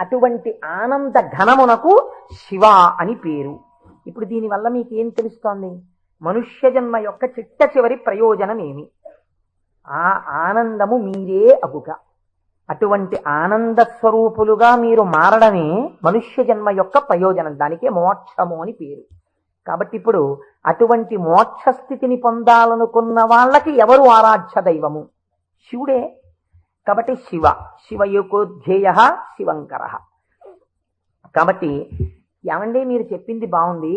అటువంటి ఆనంద ఘనమునకు శివ అని పేరు. ఇప్పుడు దీనివల్ల మీకు ఏం తెలుస్తోంది? మనుష్య జన్మ యొక్క చిట్ట చివరి ప్రయోజనం ఏమి ఆ ఆనందము మీరే అగుక అటువంటి ఆనంద స్వరూపులుగా మీరు మారడమే మనుష్య జన్మ యొక్క ప్రయోజనం. దానికే మోక్షము అని పేరు. కాబట్టి ఇప్పుడు అటువంటి మోక్ష స్థితిని పొందాలనుకున్న వాళ్ళకి ఎవరు ఆరాధ్య దైవము? శివుడే. కాబట్టి శివ. శివయోగోధ్యేయ శివంకర. కాబట్టి ఏమండి మీరు చెప్పింది బాగుంది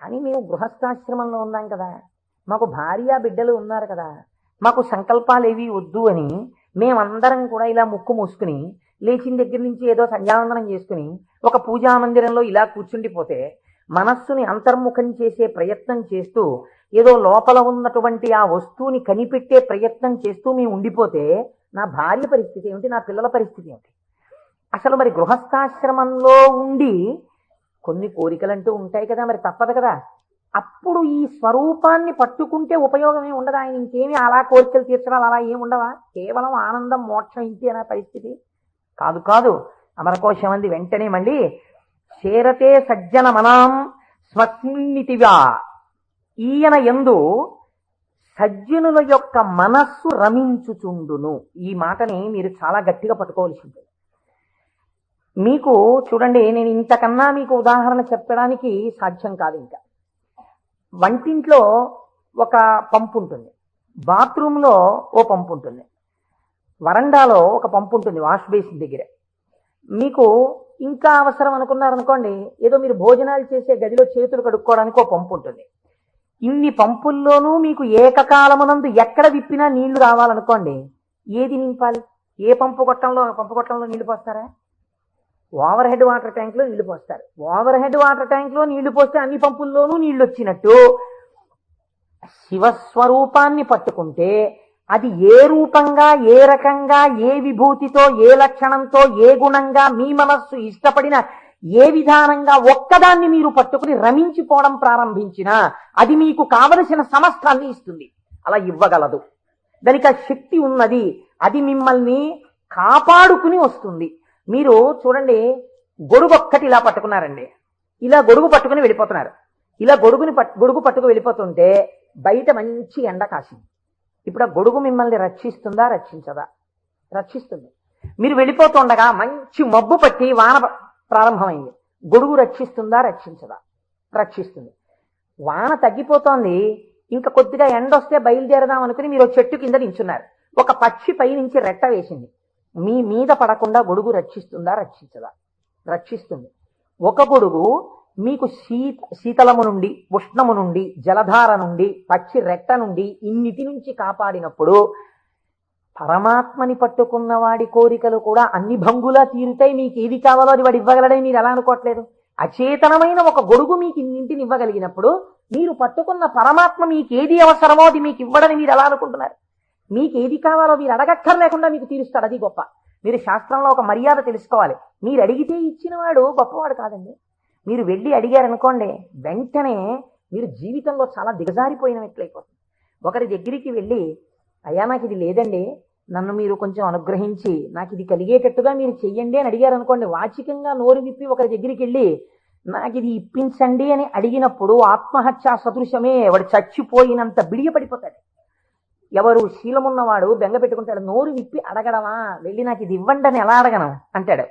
కానీ మేము గృహస్థాశ్రమంలో ఉన్నాం కదా. మాకు భార్య బిడ్డలు ఉన్నారు కదా. మాకు సంకల్పాలు ఏవి వద్దు అని మేమందరం కూడా ఇలా ముక్కు మూసుకుని లేచిన దగ్గర నుంచి ఏదో సంధ్యావందనం చేసుకుని ఒక పూజా మందిరంలో ఇలా కూర్చుండిపోతే మనస్సుని అంతర్ముఖం చేసే ప్రయత్నం చేస్తూ ఏదో లోపల ఉన్నటువంటి ఆ వస్తువుని కనిపెట్టే ప్రయత్నం చేస్తూ మేము ఉండిపోతే నా భార్య పరిస్థితి ఏమిటి? నా పిల్లల పరిస్థితి ఏమిటి? అసలు మరి గృహస్థాశ్రమంలో ఉండి కొన్ని కోరికలంటూ ఉంటాయి కదా మరి తప్పదు కదా. అప్పుడు ఈ స్వరూపాన్ని పట్టుకుంటే ఉపయోగమే ఉండదు? ఆయన ఇంకేమీ అలా కోరికలు తీర్చడాలు అలా ఏమి ఉండవా? కేవలం ఆనందం మోక్షం ఇంతే అనే పరిస్థితి. కాదు కాదు. అమరకోశం అంది వెంటనే మళ్ళీ చేరతే సజ్జన మనాం స్వస్మిన్నితివా. ఈయన ఎందు సజ్జనుల యొక్క మనస్సు రమించుచుండును. ఈ మాటని మీరు చాలా గట్టిగా పట్టుకోవాల్సింది మీకు చూడండి నేను ఇంతకన్నా మీకు ఉదాహరణ చెప్పడానికి సాధ్యం కాదు ఇంకా. వంటింట్లో ఒక పంపు ఉంటుంది. బాత్రూంలో ఓ పంపు ఉంటుంది. వరండాలో ఒక పంపు ఉంటుంది వాష్ బేసిన్ దగ్గర. మీకు ఇంకా అవసరం అనుకున్నారనుకోండి ఏదో మీరు భోజనాలు చేసే గదిలో చేతులు కడుక్కోవడానికి ఓ పంపు ఉంటుంది. ఇన్ని పంపుల్లోనూ మీకు ఏకకాలమునందు ఎక్కడ విప్పినా నీళ్ళు రావాలనుకోండి ఏది నింపాలి? ఏ పంపు కొట్టంలో పంపు కొట్టంలో నీళ్ళు పోస్తారా? ఓవర్ హెడ్ వాటర్ ట్యాంక్లో నీళ్ళు పోస్తారు. ఓవర్ హెడ్ వాటర్ ట్యాంక్లో నీళ్ళు పోస్తే అన్ని పంపుల్లోనూ నీళ్ళు వచ్చినట్టు శివస్వరూపాన్ని పట్టుకుంటే అది ఏ రూపంగా ఏ రకంగా ఏ విభూతితో ఏ లక్షణంతో ఏ గుణంగా మీ మనస్సు ఇష్టపడిన ఏ విధానంగా ఒక్కదాన్ని మీరు పట్టుకుని రమించిపోవడం ప్రారంభించినా అది మీకు కావలసిన సమస్తాన్ని ఇస్తుంది. అలా ఇవ్వగలదు. దానికి ఆ శక్తి ఉన్నది అది మిమ్మల్ని కాపాడుకుని వస్తుంది. మీరు చూడండి గొడుగు ఒక్కటి ఇలా పట్టుకున్నారండి. ఇలా గొడుగు పట్టుకుని వెళ్ళిపోతున్నారు. ఇలా గొడుగుని పట్ గొడుగు పట్టుకు వెళ్ళిపోతుంటే బయట మంచి ఎండ కాసింది. ఇప్పుడు ఆ గొడుగు మిమ్మల్ని రక్షిస్తుందా రక్షించదా? రక్షిస్తుంది. మీరు వెళ్ళిపోతుండగా మంచి మబ్బు పట్టి వాన ప్రారంభమైంది. గొడుగు రక్షిస్తుందా? రక్షించదా? రక్షిస్తుంది. వాన తగ్గిపోతోంది. ఇంకా కొద్దిగా ఎండ వస్తే బయలుదేరదాం అనుకుని మీరు ఒక చెట్టు కింద నించున్నారు. ఒక పక్షి పై నుంచి రెట్ట వేసింది. మీ మీద పడకుండా గొడుగు రక్షిస్తుందా? రక్షించదా? రక్షిస్తుంది. ఒక గొడుగు మీకు శీత శీతలము నుండి ఉష్ణము నుండి జలధార నుండి పక్షి రెట్ట నుండి ఇన్నిటి నుంచి కాపాడినప్పుడు పరమాత్మని పట్టుకున్న వాడి కోరికలు కూడా అన్ని భంగులా తీరుతాయి. మీకు ఏది కావాలో అది వాడు ఇవ్వగలడని మీరు ఎలా అనుకోవట్లేదు? అచేతనమైన ఒక గొడుగు మీకు ఇన్నింటిని ఇవ్వగలిగినప్పుడు మీరు పట్టుకున్న పరమాత్మ మీకు ఏది అవసరమో అది మీకు ఇవ్వడని మీరు ఎలా అనుకుంటున్నారు? మీకు ఏది కావాలో మీరు అడగక్కర్లేకుండా మీకు తీరుస్తాడు అది గొప్ప. మీరు శాస్త్రంలో ఒక మర్యాద తెలుసుకోవాలి. మీరు అడిగితే ఇచ్చినవాడు గొప్పవాడు కాదండి. మీరు వెళ్ళి అడిగారనుకోండి వెంటనే మీరు జీవితంలో చాలా దిగజారిపోయినట్లయిపోతుంది ఒకరి దగ్గరికి వెళ్ళి అయ్యా నాకు ఇది లేదండి. నన్ను మీరు కొంచెం అనుగ్రహించి నాకు ఇది కలిగేటట్టుగా మీరు చెయ్యండి అని అడిగారు అనుకోండి వాచికంగా నోరు విప్పి ఒకరి దగ్గరికి వెళ్ళి నాకు ఇది ఇప్పించండి అని అడిగినప్పుడు ఆత్మహత్య సదృశమే వాడు చచ్చిపోయినంత బిడియపడిపోతాడు. ఎవరు శీలమున్నవాడు బెంగ పెట్టుకుంటాడు నోరు విప్పి అడగడమా? వెళ్ళి నాకు ఇది ఇవ్వండి అని ఎలా అడగను? అంటాడు.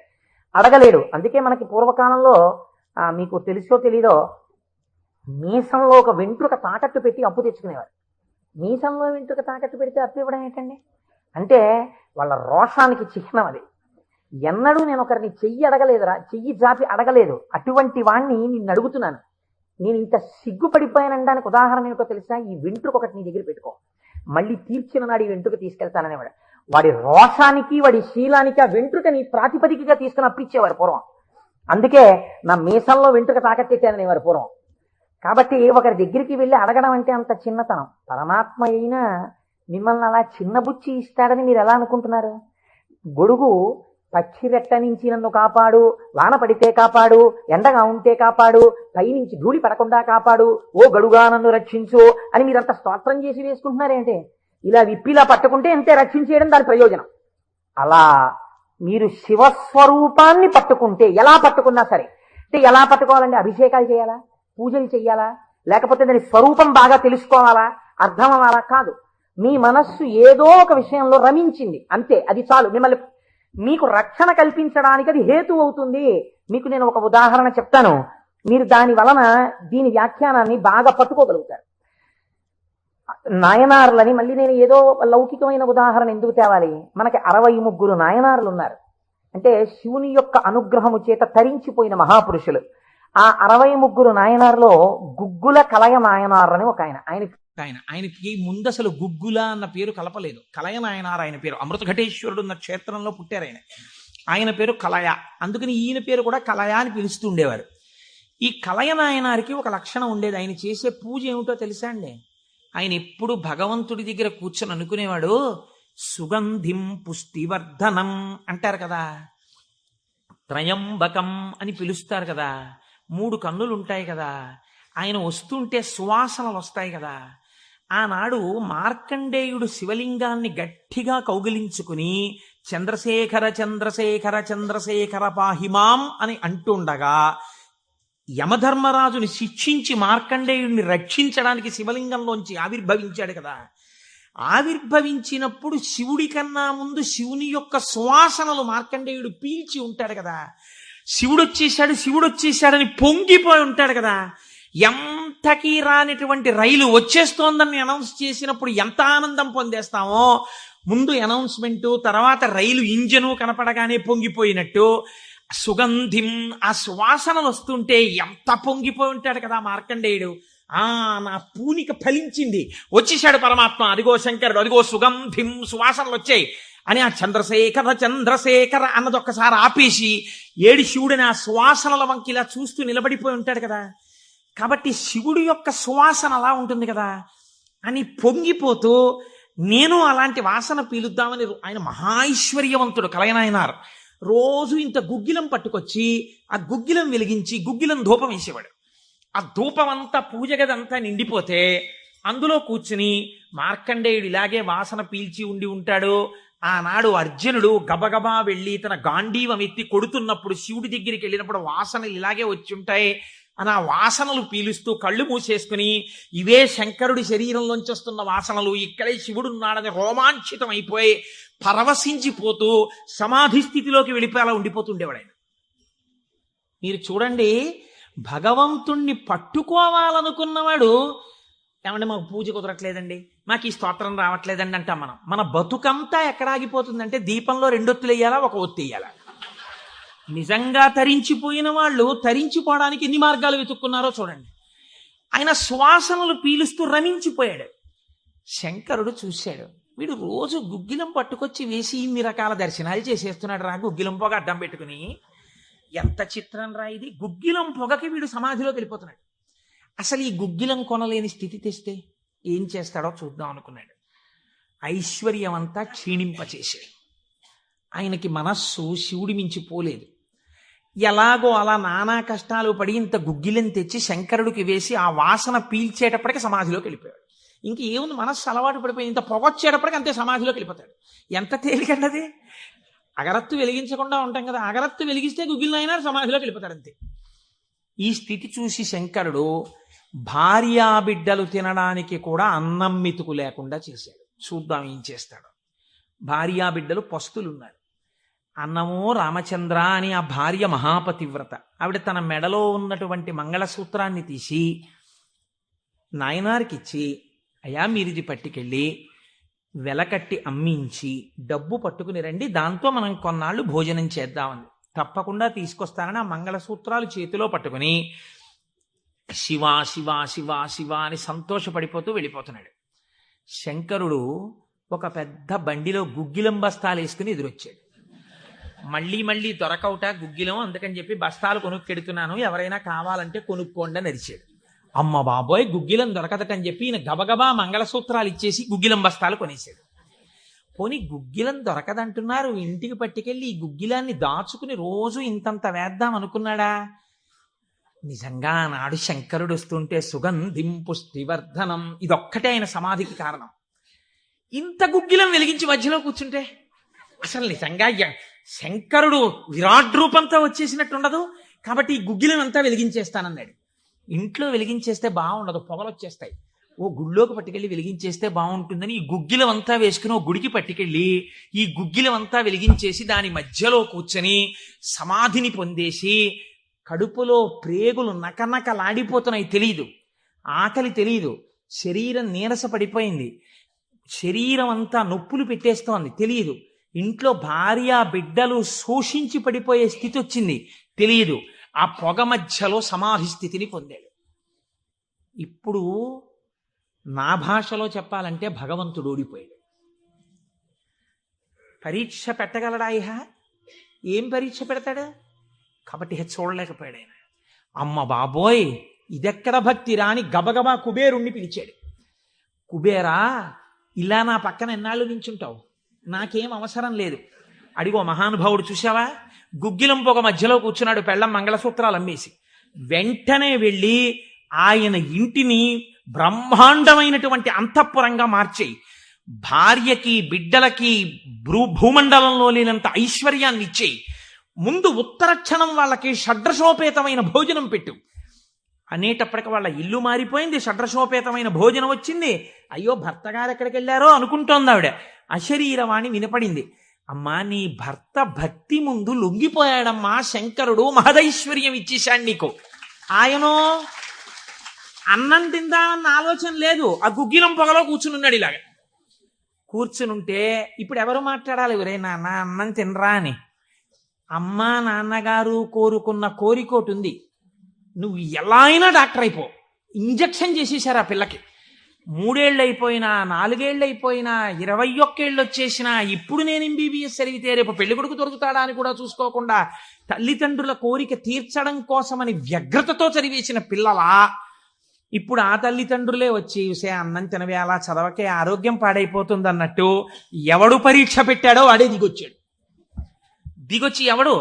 అడగలేడు. అందుకే మనకి పూర్వకాలంలో మీకు తెలుసో తెలీదో మీసంలో ఒక వెంట్రుక తాకట్టు పెట్టి అప్పు తెచ్చుకునేవారు. మీసంలో వెంట్రుక తాకట్టు పెడితే అప్పు ఇవ్వడం ఏంటండి? అంటే వాళ్ళ రోషానికి చిహ్నం అది. ఎన్నడూ నేను ఒకరిని చెయ్యి అడగలేదురా చెయ్యి జాపి అడగలేదు. అటువంటి వాణ్ణి నిన్ను అడుగుతున్నాను. నేను ఇంత సిగ్గుపడిపోయానడానికి ఉదాహరణ ఏమిటో తెలుసా ఈ వెంట్రుక ఒకటి నీ దగ్గర పెట్టుకో. మళ్ళీ తీర్చిన నాడు ఈ వెంట్రుక తీసుకెళ్తాననేవాడు. వాడి రోషానికి వాడి శీలానికి ఆ వెంట్రుకని ప్రాతిపదికగా తీసుకుని అప్పిచ్చేవారు పూర్వం. అందుకే నా మీసంలో వెంట్రుక తాకట్టెట్టాననేవారు పూర్వం. కాబట్టి ఒకరి దగ్గరికి వెళ్ళి అడగడం అంటే అంత చిన్నతనం. పరమాత్మ అయినా మిమ్మల్ని అలా చిన్నబుచ్చి ఇస్తాడని మీరు ఎలా అనుకుంటున్నారు? గొడుగు పచ్చిరెట్ట నుంచి నన్ను కాపాడు వాన పడితే కాపాడు ఎండగా ఉంటే కాపాడు పైనుంచి ధూళి పడకుండా కాపాడు ఓ గడుగా నన్ను రక్షించు అని మీరంత స్తోత్రం చేసి వేసుకుంటున్నారేంటి? ఇలా విప్పిలా పట్టుకుంటే ఎంతే రక్షించేయడం దాని ప్రయోజనం. అలా మీరు శివస్వరూపాన్ని పట్టుకుంటే ఎలా పట్టుకున్నా సరే అంటే ఎలా పట్టుకోవాలండి? అభిషేకాలు చేయాలా? పూజలు చేయాలా? లేకపోతే దాని స్వరూపం బాగా తెలుసుకోవాలా? అర్థం అవ్వాలా కాదు. మీ మనస్సు ఏదో ఒక విషయంలో రమించింది. అంతే అది చాలు. మిమ్మల్ని మీకు రక్షణ కల్పించడానికి అది హేతు అవుతుంది. మీకు నేను ఒక ఉదాహరణ చెప్తాను. మీరు దాని వలన దీని వ్యాఖ్యానాన్ని బాగా పట్టుకోగలుగుతారు. నాయనార్లని మళ్ళీ నేను ఏదో లౌకికమైన ఉదాహరణ ఎందుకు తేవాలి? మనకి అరవై ముగ్గురు నాయనార్లు ఉన్నారు. అంటే శివుని యొక్క అనుగ్రహము చేత తరించిపోయిన మహాపురుషులు. ఆ అరవై ముగ్గురు నాయనార్లో గుగ్గుల కలయ నాయనార్ అని ఒక ఆయన. ఆయన ఆయన ఆయనకి ముందు అసలు గుగ్గుల అన్న పేరు కలపలేదు. కలయనాయనారు ఆయన పేరు. అమృత ఘటేశ్వరుడు ఉన్న క్షేత్రంలో పుట్టారు ఆయన. ఆయన పేరు కలయ. అందుకని ఈయన పేరు కూడా కలయ అని పిలుస్తూ ఉండేవారు. ఈ కలయనాయనారికి ఒక లక్షణం ఉండేది. ఆయన చేసే పూజ ఏమిటో తెలుసా అండి? ఆయన ఎప్పుడు భగవంతుడి దగ్గర కూర్చొని అనుకునేవాడు సుగంధిం పుష్టివర్ధనం అంటారు కదా. త్రయంబకం అని పిలుస్తారు కదా. మూడు కన్నులు ఉంటాయి కదా. ఆయన వస్తుంటే సువాసనలు వస్తాయి కదా. ఆనాడు మార్కండేయుడు శివలింగాన్ని గట్టిగా కౌగిలించుకుని చంద్రశేఖర చంద్రశేఖర చంద్రశేఖర పాహిమాం అని అంటుండగా యమధర్మరాజుని శిక్షించి మార్కండేయుడిని రక్షించడానికి శివలింగంలోంచి ఆవిర్భవించాడు కదా. ఆవిర్భవించినప్పుడు శివుడి కన్నా ముందు శివుని యొక్క సువాసనలు మార్కండేయుడు పీల్చి ఉంటాడు కదా. శివుడు వచ్చేసాడు శివుడు వచ్చేసాడని పొంగిపోయి ఉంటాడు కదా. ఎంతకీ రానిటువంటి రైలు వచ్చేస్తోందని అనౌన్స్ చేసినప్పుడు ఎంత ఆనందం పొందేస్తామో. ముందు అనౌన్స్మెంటు తర్వాత రైలు ఇంజను కనపడగానే పొంగిపోయినట్టు. సుగంధిం ఆ సువాసనలు వస్తుంటే ఎంత పొంగిపోయి ఉంటాడు కదా మార్కండేయుడు. ఆ నా పూనిక ఫలించింది. వచ్చేసాడు పరమాత్మ. అదిగో శంకరుడు అదిగో సుగంధిం సువాసనలు వచ్చాయి అని ఆ చంద్రశేఖర చంద్రశేఖర అన్నది ఒక్కసారి ఆపేసి ఏడి శివుడిని ఆ సువాసనల వంకిలా చూస్తూ నిలబడిపోయి ఉంటాడు కదా. కాబట్టి శివుడి యొక్క సువాసన అలా ఉంటుంది కదా అని పొంగిపోతూ నేను అలాంటి వాసన పీలుద్దామని ఆయన మహాైశ్వర్యవంతుడు కలయనాయనారు రోజు ఇంత గుగ్గిలం పట్టుకొచ్చి ఆ గుగ్గిలం వెలిగించి గుగ్గిలం ధూపం వేసేవాడు. ఆ ధూపం అంతా పూజ గదంతా నిండిపోతే అందులో కూర్చుని మార్కండేయుడు ఇలాగే వాసన పీల్చి ఉండి ఉంటాడు ఆనాడు అర్జునుడు గబగబా వెళ్ళి తన గాంధీవం ఎత్తి కొడుతున్నప్పుడు శివుడి దగ్గరికి వెళ్ళినప్పుడు వాసనలు ఇలాగే వచ్చి ఉంటాయి అని ఆ వాసనలు పీలుస్తూ కళ్ళు మూసేసుకుని ఇవే శంకరుడి శరీరంలోంచి వస్తున్న వాసనలు ఇక్కడే శివుడు ఉన్నాడని రోమాంచితం అయిపోయి పరవశించిపోతూ సమాధి స్థితిలోకి వెళ్ళిపోయేలా ఉండిపోతుండేవాడు ఆయన మీరు చూడండి భగవంతుణ్ణి పట్టుకోవాలనుకున్నవాడు ఏమంటే మాకు పూజ కుదరట్లేదండి? మాకు ఈ స్తోత్రం రావట్లేదండి అంటాం మనం. మన బతుకంతా ఎక్కడ ఆగిపోతుందంటే దీపంలో రెండొత్తులు వేయాలా ఒక ఒత్తి వేయాలా? నిజంగా తరించిపోయిన వాళ్ళు తరించిపోవడానికి ఎన్ని మార్గాలు వెతుక్కున్నారో చూడండి. ఆయన శ్వాసనలు పీలుస్తూ రమించిపోయాడు. శంకరుడు చూశాడు. వీడు రోజు గుగ్గిలం పట్టుకొచ్చి వేసి ఇన్ని రకాల దర్శనాలు చేసేస్తున్నాడు రా గుగ్గిలం పొగ అడ్డం పెట్టుకుని. ఎంత చిత్రం రా ఇది. గుగ్గిలం పొగకి వీడు సమాధిలోకి వెళ్ళిపోతున్నాడు. అసలు ఈ గుగ్గిలం కొనలేని స్థితి తెస్తే ఏం చేస్తాడో చూద్దాం అనుకున్నాడు. ఐశ్వర్యం అంతా క్షీణింపచేశాడు. ఆయనకి మనస్సు శివుడి మించి పోలేదు. ఎలాగో అలా నానా కష్టాలు పడి ఇంత గుగ్గిలం తెచ్చి శంకరుడికి వేసి ఆ వాసన పీల్చేటప్పటికి సమాధిలోకి వెళ్ళిపోయాడు. ఇంక ఏముంది? మనస్సు అలవాటు పడిపోయి ఇంత పొగొచ్చేటప్పటికి అంతే సమాధిలోకి వెళ్ళిపోతాడు. ఎంత తేలికండి అగరత్తు వెలిగించకుండా ఉంటాం కదా. అగరత్తు వెలిగిస్తే గుగ్గిలైనా సమాధిలోకి వెళ్ళిపోతాడు అంతే. ఈ స్థితి చూసి శంకరుడు భార్యా బిడ్డలు తినడానికి కూడా అన్నం మితుకు లేకుండా చేశాడు. చూద్దాం ఏం చేస్తాడు. భార్యా బిడ్డలు పస్తులున్నారు. అన్నమో రామచంద్ర అని ఆ భార్య మహాపతివ్రత. ఆవిడ తన మెడలో ఉన్నటువంటి మంగళసూత్రాన్ని తీసి నాయనారికిచ్చి అయా మీరిది పట్టుకెళ్ళి వెలకట్టి అమ్మించి డబ్బు పట్టుకుని రండి. దాంతో మనం కొన్నాళ్ళు భోజనం చేద్దామని. తప్పకుండా తీసుకొస్తానని ఆ మంగళసూత్రాలు చేతిలో పట్టుకుని శివ శివ శివ శివ అని సంతోషపడిపోతూ వెళ్ళిపోతున్నాడు. శంకరుడు ఒక పెద్ద బండిలో గుగ్గిలం బస్తాలు వేసుకుని ఎదురొచ్చాడు. మళ్ళీ మళ్ళీ దొరకవుట గుగ్గిలం అందుకని చెప్పి బస్తాలు కొనుక్కెడుతున్నాను ఎవరైనా కావాలంటే కొనుక్కోండి అని అరిచాడు. అమ్మ బాబోయ్ గుగ్గిలం దొరకదటని చెప్పి ఈయన గబగబా మంగళసూత్రాలు ఇచ్చేసి గుగ్గిలం బస్తాలు కొనేశాడు. పోనీ గుగ్గిలం దొరకదంటున్నారు. ఇంటికి పట్టుకెళ్ళి ఈ గుగ్గిలాన్ని దాచుకుని రోజు ఇంతంత వేద్దాం అనుకున్నాడా? నిజంగా నాడు శంకరుడు వస్తుంటే సుగంధింపు శ్రీవర్ధనం ఇదొక్కటే ఆయన సమాధికి కారణం. ఇంత గుగ్గిలం వెలిగించి మధ్యలో కూర్చుంటే అసలు నిజంగా శంకరుడు విరాట్ రూపంతో వచ్చేసినట్టు ఉండదు కాబట్టి ఈ గుగ్గిలం అంతా వెలిగించేస్తానన్నాడు. ఇంట్లో వెలిగించేస్తే బాగుండదు. పొగలు వచ్చేస్తాయి ఓ గుళ్ళోకి పట్టుకెళ్ళి వెలిగించేస్తే బాగుంటుందని ఈ గుగ్గిలవంతా వేసుకుని ఓ గుడికి పట్టుకెళ్ళి ఈ గుగ్గిలవంతా వెలిగించేసి దాని మధ్యలో కూర్చొని సమాధిని పొందేసి కడుపులో ప్రేగులు నకనకలాడిపోతున్నాయి తెలియదు ఆకలి తెలియదు శరీరం నీరస పడిపోయింది శరీరం అంతా నొప్పులు పెట్టేస్తోంది తెలియదు ఇంట్లో భార్య బిడ్డలు శోషించి పడిపోయే స్థితి వచ్చింది తెలియదు ఆ పొగ మధ్యలో సమాధి స్థితిని పొందాడు. ఇప్పుడు నా భాషలో చెప్పాలంటే భగవంతుడు ఓడిపోయాడు పరీక్ష పెట్టగలడా ఇహ? ఏం పరీక్ష పెడతాడు? కాబట్టి చూడలేకపోయాడు ఆయన. అమ్మ బాబోయ్ ఇదెక్కడ భక్తి రాని గబగబా కుబేరుణ్ణి పిలిచాడు. కుబేరా ఇలా నా పక్కన ఎన్నాళ్ళు నించుంటావు? నాకేం అవసరం లేదు. అడిగో మహానుభావుడు చూసావా గుగ్గిలం పొగ మధ్యలో కూర్చున్నాడు పెళ్ళం మంగళసూత్రాలు అమ్మేసి. వెంటనే వెళ్ళి ఆయన ఇంటిని బ్రహ్మాండమైనటువంటి అంతఃపురంగా మార్చేయి భార్యకి బిడ్డలకి భూ భూమండలంలో లేనంత ఐశ్వర్యాన్ని ఇచ్చేయి ముందు ఉత్తర క్షణం వాళ్ళకి షడ్రశోపేతమైన భోజనం పెట్టు. అనేటప్పటికి వాళ్ళ ఇల్లు మారిపోయింది షడ్రశోపేతమైన భోజనం వచ్చింది. అయ్యో భర్త గారు ఎక్కడికి వెళ్ళారో అనుకుంటోంది ఆవిడ. అశరీరవాణి వినపడింది. అమ్మా నీ భర్త భక్తి ముందు లొంగిపోయాడమ్మా శంకరుడు మహదైశ్వర్యం ఇచ్చేశాడు నీకు. ఆయనో అన్నం తిందామన్న ఆలోచన లేదు. ఆ గుగ్గిలం పొగలో కూర్చుని ఉన్నాడు ఇలాగ. కూర్చునుంటే ఇప్పుడు ఎవరు మాట్లాడాలి? ఎవరైనా నాన్న అన్నం తినరా అని. అమ్మా నాన్నగారు కోరుకున్న కోరికోటి ఉంది. నువ్వు ఎలా అయినా డాక్టర్ అయిపో. ఇంజక్షన్ చేసేశారు ఆ పిల్లకి. మూడేళ్ళు అయిపోయినా నాలుగేళ్ళు అయిపోయినా ఇరవై ఒక్కేళ్ళు వచ్చేసినా ఇప్పుడు నేను ఎంబీబీఎస్ చదివితే రేపు పెళ్ళి కొడుకు దొరుకుతాడా అని కూడా చూసుకోకుండా తల్లిదండ్రుల కోరిక తీర్చడం కోసమని వ్యగ్రతతో చదివేసిన పిల్లలా ఇప్పుడు ఆ తల్లిదండ్రులే వచ్చి సే అన్నం తినవే అలా చదవకే ఆరోగ్యం పాడైపోతుంది అన్నట్టు ఎవడు పరీక్ష పెట్టాడో వాడే దిగొచ్చాడు. దిగొచ్చి ఎవడు?